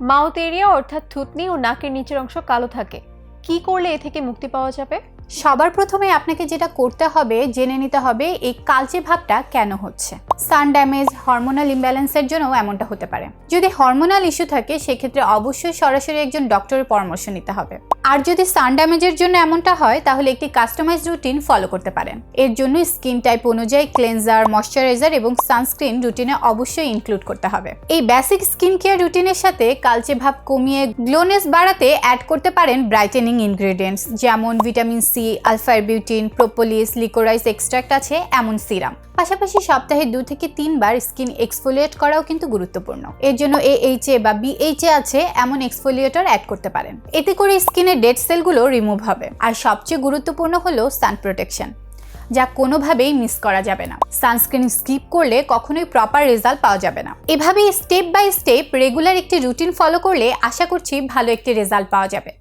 Mouth area অর্থাৎ থুতনি ও নাকের নিচের অংশ কালো থাকে। কি করলে এ থেকে মুক্তি পাওয়া যাবে? সবার প্রথমে আপনাকে যেটা করতে হবে, জেনে নিতে হবে এই কালচে ভাবটা কেন হচ্ছে। সান ড্যামেজ, হরমোনাল ইমব্যালেন্সের জন্যও এমনটা হতে পারে। যদি হরমোনাল ইস্যু থাকে, সেক্ষেত্রে অবশ্যই সরাসরি একজন ডক্টরের পরামর্শ নিতে হবে। আর যদি সান ড্যামেজের জন্য এমনটা হয়, তাহলে একটি কাস্টমাইজ রুটিন ফলো করতে পারেন। এর জন্য স্কিন টাইপ অনুযায়ী ক্লেনজার ময়শ্চারাইজার এবং সানস্ক্রিন রুটিনে অবশ্যই ইনক্লুড করতে হবে। এই বেসিক স্কিন কেয়ার রুটিনের সাথে কালচে ভাব কমিয়ে গ্লোনেস বাড়াতে অ্যাড করতে পারেন ব্রাইটেনিং ইনগ্রেডিয়েন্টস যেমন vitamin C alpha arbutin propolis, liquorice extract আছে, এমন সিরাম। পাশাপাশি সপ্তাহে দু থেকে তিনবার স্কিন এক্সফোলিয়েট করাও কিন্তু গুরুত্বপূর্ণ। এর জন্য এএইচএ বা বিএইচএ আছে, এমন এক্সফোলিয়েটর অ্যাড করতে পারেন। এতে করে স্কিনের ডেড সেলগুলো রিমুভ হবে। আর সবচেয়ে গুরুত্বপূর্ণ হলো সান প্রোটেকশন, যা কোনোভাবেই মিস করা যাবে না। সানস্ক্রিন স্কিপ করলে কখনোই প্রপার রেজাল্ট পাওয়া যাবে না। এভাবেই স্টেপ বাই স্টেপ রেগুলার একটি রুটিন ফলো করলে আশা করছি ভালো একটি রেজাল্ট পাওয়া যাবে।